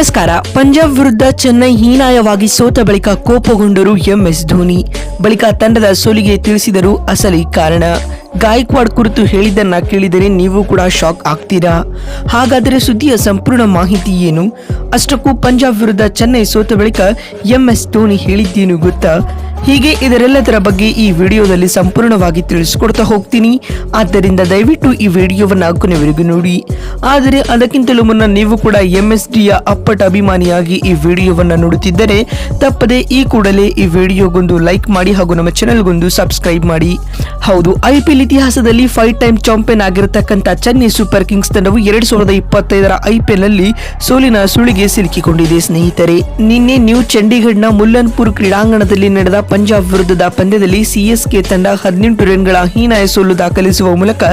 ನಮಸ್ಕಾರ. ಪಂಜಾಬ್ ವಿರುದ್ಧ ಚೆನ್ನೈ ಹೀನಾಯವಾಗಿ ಸೋತ ಬಳಿಕ ಕೋಪಗೊಂಡರು ಎಂಎಸ್ ಧೋನಿ. ಬಳಿಕ ತಂಡದ ಸೋಲಿಗೆ ತಿಳಿಸಿದರು ಅಸಲಿ ಕಾರಣ. ಗಾಯಕ್ವಾಡ್ ಕುರಿತು ಹೇಳಿದ್ದನ್ನ ಕೇಳಿದರೆ ನೀವು ಕೂಡ ಶಾಕ್ ಆಗ್ತೀರಾ? ಹಾಗಾದರೆ ಸುದ್ದಿಯ ಸಂಪೂರ್ಣ ಮಾಹಿತಿ ಏನು? ಅಷ್ಟಕ್ಕೂ ಪಂಜಾಬ್ ವಿರುದ್ಧ ಚೆನ್ನೈ ಸೋತ ಬಳಿಕ ಎಂಎಸ್ ಧೋನಿ ಹೇಳಿದ್ದೇನು ಗೊತ್ತಾ? ಹೀಗೆ ಇದರೆಲ್ಲದರ ಬಗ್ಗೆ ಈ ವಿಡಿಯೋದಲ್ಲಿ ಸಂಪೂರ್ಣವಾಗಿ ತಿಳಿಸಿಕೊಡ್ತಾ ಹೋಗ್ತೀನಿ. ಆದ್ದರಿಂದ ದಯವಿಟ್ಟು ಈ ವಿಡಿಯೋವನ್ನು ಕೊನೆವರೆಗೂ ನೋಡಿ. ಆದರೆ ಅದಕ್ಕಿಂತಲೂ ಮುನ್ನ ನೀವು ಕೂಡ ಎಂ ಎಸ್ ಡಿಯ ಅಪ್ಪಟ ಅಭಿಮಾನಿಯಾಗಿ ಈ ವಿಡಿಯೋವನ್ನು ನೋಡುತ್ತಿದ್ದರೆ ತಪ್ಪದೆ ಈ ಕೂಡಲೇ ಈ ವಿಡಿಯೋಗೊಂದು ಲೈಕ್ ಮಾಡಿ ಹಾಗೂ ನಮ್ಮ ಚಾನೆಲ್ಗೊಂದು ಸಬ್ಸ್ಕ್ರೈಬ್ ಮಾಡಿ. ಹೌದು, ಐ ಪಿ ಎಲ್ ಇತಿಹಾಸದಲ್ಲಿ ಫೈವ್ ಟೈಮ್ ಚಾಂಪಿಯನ್ ಆಗಿರತಕ್ಕಂಥ ಚೆನ್ನೈ ಸೂಪರ್ ಕಿಂಗ್ಸ್ ತಂಡವು ಎರಡು ಸಾವಿರದ ಇಪ್ಪತ್ತೈದರ ಐ ಪಿ ಸೋಲಿನ ಸುಳಿಗೆ ಸಿಲುಕಿಕೊಂಡಿದೆ ಸ್ನೇಹಿತರೆ. ನಿನ್ನೆ ನ್ಯೂ ಚಂಡೀಗಢ್ನ ಮುಲ್ಲನ್ಪುರ್ ಕ್ರೀಡಾಂಗಣದಲ್ಲಿ ನಡೆದ ಪಂಜಾಬ್ ವಿರುದ್ಧದ ಪಂದ್ಯದಲ್ಲಿ ಸಿಎಸ್ಕೆ ತಂಡ ಹದಿನೆಂಟು ರನ್ಗಳ ಹೀನಾಯ ಸೋಲು ದಾಖಲಿಸುವ ಮೂಲಕ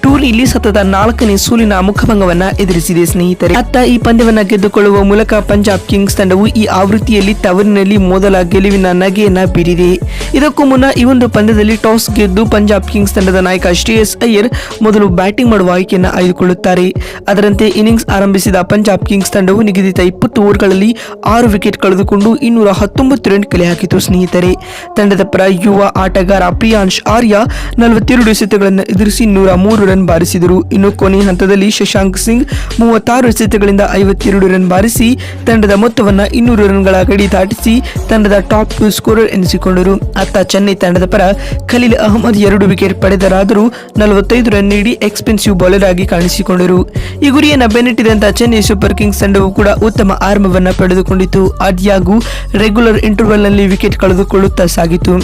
ಟೂರ್ನಿಯಲ್ಲಿ ಸತತ ನಾಲ್ಕನೇ ಸೋಲಿನ ಮುಖಭಂಗವನ್ನ ಎದುರಿಸಿದೆ ಸ್ನೇಹಿತರೆ. ಅತ್ತ ಈ ಪಂದ್ಯವನ್ನ ಗೆದ್ದುಕೊಳ್ಳುವ ಮೂಲಕ ಪಂಜಾಬ್ ಕಿಂಗ್ಸ್ ತಂಡವು ಈ ಆವೃತ್ತಿಯಲ್ಲಿ ತವರಿನಲ್ಲಿ ಮೊದಲ ಗೆಲುವಿನ ನಗೆಯನ್ನ ಬೀರಿದೆ. ಇದಕ್ಕೂ ಮುನ್ನ ಈ ಒಂದು ಪಂದ್ಯದಲ್ಲಿ ಟಾಸ್ ಗೆದ್ದು ಪಂಜಾಬ್ ಕಿಂಗ್ಸ್ ತಂಡದ ನಾಯಕ ಶ್ರೇಯಸ್ ಅಯ್ಯರ್ ಮೊದಲು ಬ್ಯಾಟಿಂಗ್ ಮಾಡುವ ಆಯ್ಕೆಯನ್ನು ಆಯ್ದುಕೊಳ್ಳುತ್ತಾರೆ. ಅದರಂತೆ ಇನ್ನಿಂಗ್ಸ್ ಆರಂಭಿಸಿದ ಪಂಜಾಬ್ ಕಿಂಗ್ಸ್ ತಂಡವು ನಿಗದಿತ ಇಪ್ಪತ್ತು ಓವರ್ಗಳಲ್ಲಿ ಆರು ವಿಕೆಟ್ ಕಳೆದುಕೊಂಡು ಇನ್ನೂರ ಹತ್ತೊಂಬತ್ತು ರನ್ ಕಲೆ ಹಾಕಿತು ಸ್ನೇಹಿತರೆ. ತಂಡದ ಪರ ಯುವ ಆಟಗಾರ ಪ್ರಿಯಾಂಶ್ ಆರ್ಯ ನಲವತ್ತೆರಡು ಎಸೆತಗಳನ್ನು ಎದುರಿಸಿ ನೂರ ಮೂರು ರನ್ ಬಾರಿಸಿದರು. ಇನ್ನು ಕೊನೆ ಹಂತದಲ್ಲಿ ಶಶಾಂಕ್ ಸಿಂಗ್ ಮೂವತ್ತಾರು ಎಸೆತಗಳಿಂದ ಐವತ್ತೆರಡು ರನ್ ಬಾರಿಸಿ ತಂಡದ ಮೊತ್ತವನ್ನು ಇನ್ನೂರು ರನ್ಗಳ ಗಡಿ ದಾಟಿಸಿ ತಂಡದ ಟಾಪ್ ಟು ಸ್ಕೋರರ್ ಎನಿಸಿಕೊಂಡರು. ಅತ್ತ ಚೆನ್ನೈ ತಂಡದ ಪರ ಖಲೀಲ್ ಅಹಮದ್ ಎರಡು ವಿಕೆಟ್ ಪಡೆದರಾದರೂ ನಲವತ್ತೈದು ರನ್ ನೀಡಿ ಎಕ್ಸ್ಪೆನ್ಸಿವ್ ಬೌಲರ್ ಆಗಿ ಕಾಣಿಸಿಕೊಂಡರು. ಈ ಗುರಿಯನ್ನು ಬೆನ್ನಟ್ಟಿದಂತ ಚೆನ್ನೈ ಸೂಪರ್ ಕಿಂಗ್ಸ್ ತಂಡವು ಕೂಡ ಉತ್ತಮ ಆರಂಭವನ್ನು ಪಡೆದುಕೊಂಡಿತು. ಆದಿಯಾಗೂ ರೆಗ್ಯುಲರ್ ಇಂಟರ್ವಲ್ನಲ್ಲಿ ವಿಕೆಟ್ ಕಳೆದುಕೊಳ್ಳುತ್ತಾ ಸಾಗಿತು.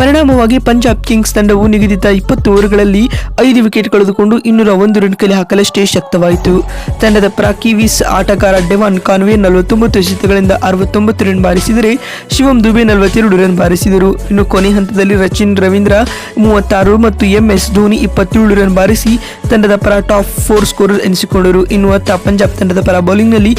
ಪರಿಣಾಮವಾಗಿ ಪಂಜಾಬ್ ಕಿಂಗ್ಸ್ ತಂಡವು ನಿಗದಿತ ಇಪ್ಪತ್ತು ಓವರ್ಗಳಲ್ಲಿ ಐದು ವಿಕೆಟ್ ಕಳೆದುಕೊಂಡು ಇನ್ನೂರ ಒಂದು ರನ್ ಕಲೆ ಹಾಕಲಷ್ಟೇ ಶಕ್ತವಾಯಿತು. ತಂಡದ ಪರ ಕಿವೀಸ್ ಆಟಗಾರ ಡೆವಾನ್ ಕಾನ್ವೆ ನಲವತ್ತೊಂಬತ್ತು ಎಸೆತಗಳಿಂದ ಅರವತ್ತೊಂಬತ್ತು ರನ್ ಬಾರಿಸಿದರೆ, ಶಿವಂ ದುಬೆ ನಲವತ್ತೆರಡು ರನ್ ಬಾರಿಸಿದರು. ಇನ್ನು ಕೊನೆ ಹಂತದಲ್ಲಿ ರಚಿನ್ ರವೀಂದ್ರ ಮೂವತ್ತಾರು ಮತ್ತು ಎಂಎಸ್ ಧೋನಿ ಇಪ್ಪತ್ತೇಳು ರನ್ ಬಾರಿಸಿ, ತಂಡದ ಪರ ಟಾಪ್ ಫೋರ್ ಸ್ಕೋರರ್ ಎನಿಸಿಕೊಂಡರು. ಇನ್ನು ಅತ್ತ ಪಂಜಾಬ್ ತಂಡದ ಪರ ಬೌಲಿಂಗ್ನಲ್ಲಿ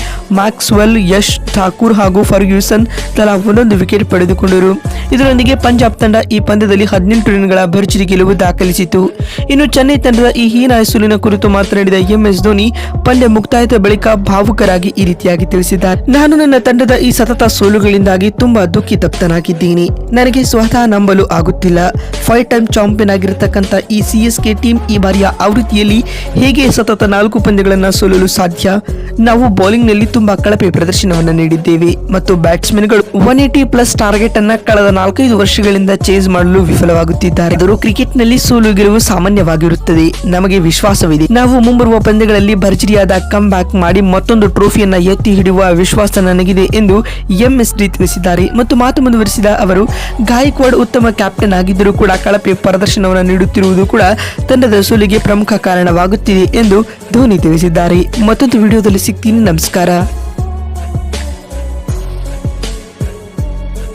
ಮ್ಯಾಕ್ಸ್ವೆಲ್, ಯಶ್ ಠಾಕೂರ್ ಹಾಗೂ ಫರ್ಗ್ಯೂಸನ್ ತಲಾ ಒಂದೊಂದು ವಿಕೆಟ್ ಪಡೆದುಕೊಂಡರು. ಇದರೊಂದಿಗೆ ಪಂಜಾಬ್ ತಂಡ ಈ ಪಂದ್ಯದಲ್ಲಿ ಹದಿನೆಂಟು ರನ್ಗಳ ಭರ್ಜರಿ ಗೆಲುವು ದಾಖಲಿಸಿತು. ಇನ್ನು ಚೆನ್ನೈ ತಂಡದ ಈ ಹೀನ ಸೋಲಿನ ಕುರಿತು ಮಾತನಾಡಿದ ಎಂಎಸ್ ಧೋನಿ, ಪಂದ್ಯ ಮುಕ್ತಾಯದ ಬಳಿಕ ಭಾವುಕರಾಗಿ ಈ ರೀತಿಯಾಗಿ ತಿಳಿಸಿದ್ದಾರೆ. ನಾನು ನನ್ನ ತಂಡದ ಈ ಸತತ ಸೋಲುಗಳಿಂದಾಗಿ ತುಂಬಾ ದುಃಖಿತಪ್ತನಾಗಿದ್ದೀನಿ ನನಗೆ ಸ್ವತಃ ನಂಬಲು ಆಗುತ್ತಿಲ್ಲ. ಫೈವ್ ಟೈಮ್ ಚಾಂಪಿಯನ್ ಆಗಿರತಕ್ಕಂಥ ಈ ಸಿಎಸ್ಕೆ ಟೀಮ್ ಈ ಬಾರಿಯ ಆವೃತ್ತಿಯಲ್ಲಿ ಹೇಗೆ ಸತತ ನಾಲ್ಕು ಪಂದ್ಯಗಳನ್ನು ಸೋಲಲು ಸಾಧ್ಯ? ನಾವು ಬೌಲಿಂಗ್ನಲ್ಲಿ ತುಂಬಾ ಕಳಪೆ ಪ್ರದರ್ಶನವನ್ನು ನೀಡಿದ್ದೇವೆ ಮತ್ತು ಬ್ಯಾಟ್ಸ್ಮನ್ಗಳು ಒನ್ ಏಟಿ ಪ್ಲಸ್ ಟಾರ್ಗೆಟ್ ಅನ್ನ ಕಳೆದ ನಾಲ್ಕೈದು ವರ್ಷಗಳಿಂದ ಚೇಸ್ ಮಾಡಲು ವಿಫಲವಾಗುತ್ತಿದ್ದಾರೆ. ಆದರೂ ಕ್ರಿಕೆಟ್ನಲ್ಲಿ ಸೋಲು ಗೆಲುವು ಸಾಮಾನ್ಯವಾಗಿರುತ್ತದೆ. ನಮಗೆ ವಿಶ್ವಾಸವಿದೆ. ನಾವು ಮುಂಬರುವ ಪಂದ್ಯಗಳಲ್ಲಿ ಭರ್ಜರಿಯಾದ ಕಮ್ ಬ್ಯಾಕ್ ಮಾಡಿ ಮತ್ತೊಂದು ಟ್ರೋಫಿಯನ್ನ ಎತ್ತಿ ಹಿಡಿಯುವ ವಿಶ್ವಾಸ ನನಗಿದೆ ಎಂದು ಎಂಎಸ್ ಡಿ ತಿಳಿಸಿದ್ದಾರೆ. ಮತ್ತು ಮಾತು ಮುಂದುವರಿಸಿದ ಅವರು, ಗಾಯಕ್ವಾಡ್ ಉತ್ತಮ ಕ್ಯಾಪ್ಟನ್ ಆಗಿದ್ದರೂ ಕೂಡ ಕಳಪೆ ಪ್ರದರ್ಶನವನ್ನು ನೀಡುತ್ತಿರುವುದು ಕೂಡ ತಂಡದ ಸೋಲಿಗೆ ಪ್ರಮುಖ ಕಾರಣವಾಗುತ್ತಿದೆ ಎಂದು ಧೋನಿ ತಿಳಿಸಿದ್ದಾರೆ. ಮತ್ತೊಂದು ವಿಡಿಯೋದಲ್ಲಿ ಸಿಗ್ತೀನಿ ನಮಸ್ಕಾರ.